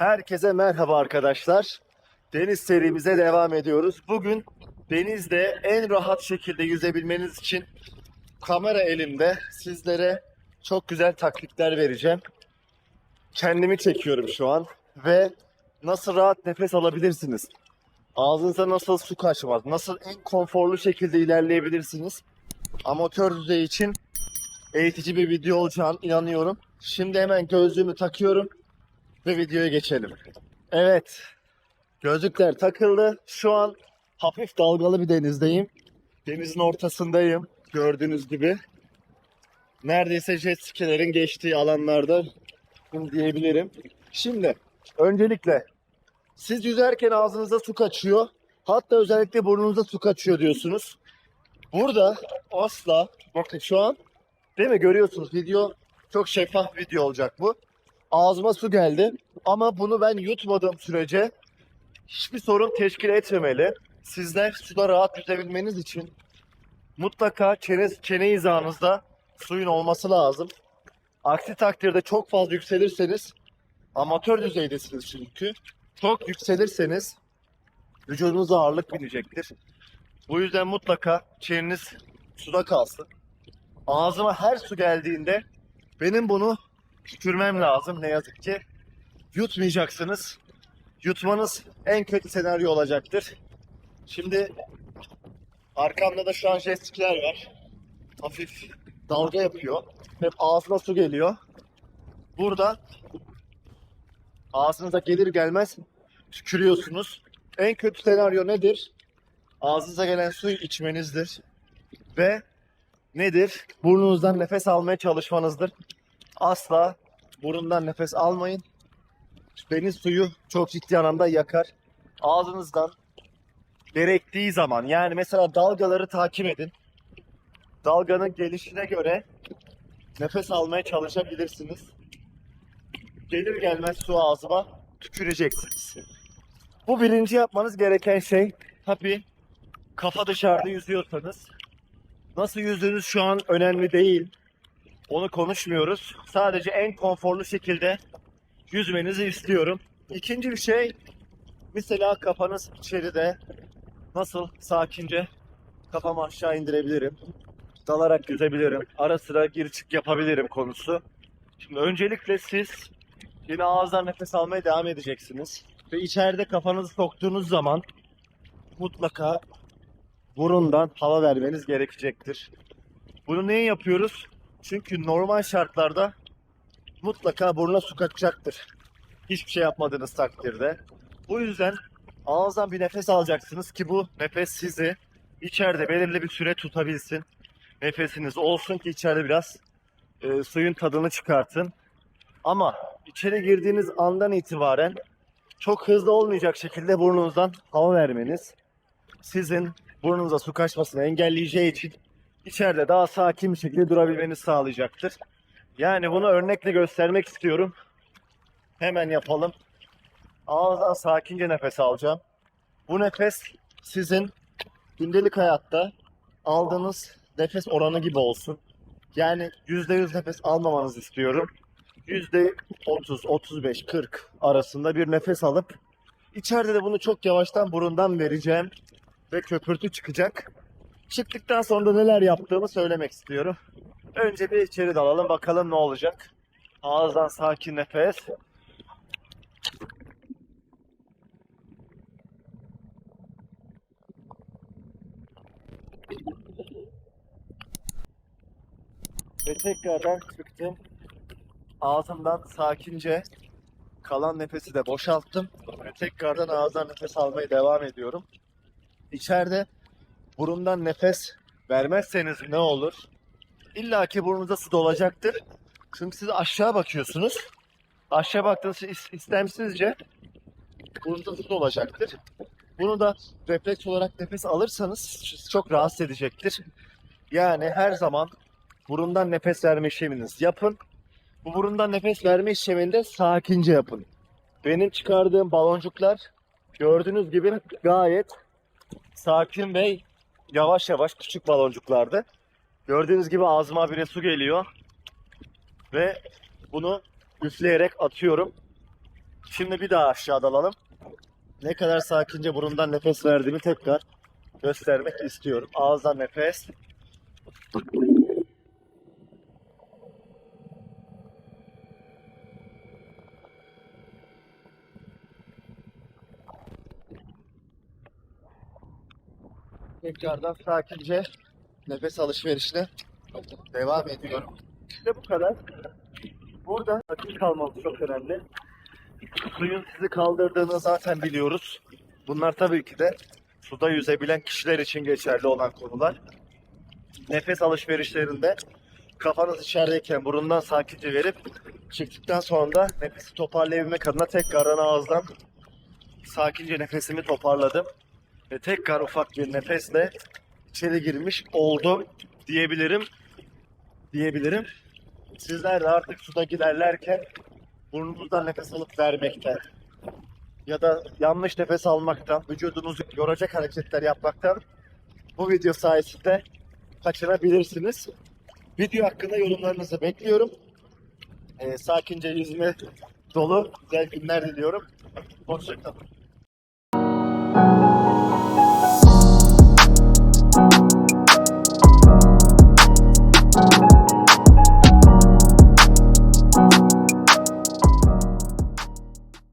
Herkese merhaba arkadaşlar. Deniz serimize devam ediyoruz. Bugün denizde en rahat şekilde yüzebilmeniz için kamera elimde sizlere çok güzel taklitler vereceğim. Kendimi çekiyorum şu an ve nasıl rahat nefes alabilirsiniz? Ağzınıza nasıl su kaçmaz? Nasıl en konforlu şekilde ilerleyebilirsiniz? Amatör düzey için eğitici bir video olacağına inanıyorum. Şimdi hemen gözlüğümü takıyorum ve videoya geçelim. Evet. Gözlükler takıldı. Şu an hafif dalgalı bir denizdeyim. Denizin ortasındayım. Gördüğünüz gibi. Neredeyse jet skilerin geçtiği alanlarda diyebilirim. Şimdi öncelikle siz yüzerken ağzınıza su kaçıyor. Hatta özellikle burnunuza su kaçıyor diyorsunuz. Burada asla bakın şu an değil mi görüyorsunuz video çok şeffaf video olacak bu. Ağzıma su geldi ama bunu ben yutmadığım sürece hiçbir sorun teşkil etmemeli. Sizler suda rahat yüzebilmeniz için mutlaka çene, çene hizanızda suyun olması lazım. Aksi takdirde çok fazla yükselirseniz amatör düzeydesiniz çünkü. Çok yükselirseniz vücudunuza ağırlık binecektir. Bu yüzden mutlaka çeneniz suda kalsın. Ağzıma her su geldiğinde benim bunu tükürmem lazım ne yazık ki. Yutmayacaksınız. Yutmanız en kötü senaryo olacaktır. Şimdi arkamda da şu an jet skiler var. Hafif dalga yapıyor. Hep ağzına su geliyor. Burada ağzınıza gelir gelmez tükürüyorsunuz. En kötü senaryo nedir? Ağzınıza gelen suyu içmenizdir. Ve nedir? Burnunuzdan nefes almaya çalışmanızdır. Asla burundan nefes almayın. Deniz suyu çok ciddi anlamda yakar. Ağzınızdan gerektiği zaman yani mesela dalgaları takip edin. Dalganın gelişine göre nefes almaya çalışabilirsiniz. Gelir gelmez su ağzıma tüküreceksiniz. Bu birinci yapmanız gereken şey tabii kafa dışarıda yüzüyorsanız nasıl yüzdüğünüz şu an önemli değil. Onu konuşmuyoruz. Sadece en konforlu şekilde yüzmenizi istiyorum. İkinci bir şey mesela kafanız içeride nasıl sakince kafamı aşağı indirebilirim. Dalarak yüzebilirim. Ara sıra gir çık yapabilirim konusu. Şimdi öncelikle siz yine ağızdan nefes almaya devam edeceksiniz. Ve içeride kafanızı soktuğunuz zaman mutlaka burundan hava vermeniz gerekecektir. Bunu niye yapıyoruz? Çünkü normal şartlarda mutlaka burnuna su kaçacaktır. Hiçbir şey yapmadığınız takdirde. Bu yüzden ağızdan bir nefes alacaksınız ki bu nefes sizi içeride belirli bir süre tutabilsin. Nefesiniz olsun ki içeride biraz e, suyun tadını çıkartın. Ama içeri girdiğiniz andan itibaren çok hızlı olmayacak şekilde burnunuzdan hava vermeniz sizin burnunuza su kaçmasını engelleyeceği için içeride daha sakin bir şekilde durabilmenizi sağlayacaktır. Yani bunu örnekle göstermek istiyorum. Hemen yapalım. Ağızdan sakince nefes alacağım. Bu nefes sizin gündelik hayatta aldığınız nefes oranı gibi olsun. Yani %100 nefes almamanızı istiyorum. %30, 35, 40 arasında bir nefes alıp içeride de bunu çok yavaştan burundan vereceğim ve köpürtü çıkacak. Çıktıktan sonra da neler yaptığımı söylemek istiyorum. Önce bir içeri dalalım bakalım ne olacak. Ağızdan sakin nefes. Ve tekrardan çıktım. Ağzımdan sakince kalan nefesi de boşalttım. Ve tekrardan ağızdan nefes almaya devam ediyorum. İçeride burundan nefes vermezseniz ne olur? İlla ki burnunuza su dolacaktır. Çünkü siz aşağı bakıyorsunuz. Aşağı baktığınız is- istemsizce burnunuza su dolacaktır. Bunu da refleks olarak nefes alırsanız çok rahatsız edecektir. Yani her zaman burundan nefes verme işleminizi yapın. Bu burundan nefes verme işlemini de sakince yapın. Benim çıkardığım baloncuklar gördüğünüz gibi gayet sakin ve yavaş yavaş küçük baloncuklardı. Gördüğünüz gibi ağzıma bir su geliyor. Ve bunu üfleyerek atıyorum. Şimdi bir daha aşağı dalalım. Ne kadar sakince burundan nefes verdiğimi tekrar göstermek istiyorum. Ağızdan nefes. Tekrardan sakince nefes alışverişine devam ediyorum. İşte bu kadar. Burada sakin kalmamız çok önemli. Suyun sizi kaldırdığını zaten biliyoruz. Bunlar tabii ki de suda yüzebilen kişiler için geçerli olan konular. Nefes alışverişlerinde kafanız içerideyken burundan sakince verip çıktıktan sonra da nefesi toparlayabilmek adına tekrardan ağızdan sakince nefesimi toparladım. Ve tekrar ufak bir nefesle içeri girmiş oldum diyebilirim. Diyebilirim. Sizler de artık suda ilerlerken burnunuzdan nefes alıp vermekten ya da yanlış nefes almaktan, vücudunuzu yoracak hareketler yapmaktan bu video sayesinde kaçınabilirsiniz. Video hakkında yorumlarınızı bekliyorum. Ee, sakince yüzme dolu güzel günler diliyorum. Hoşçakalın.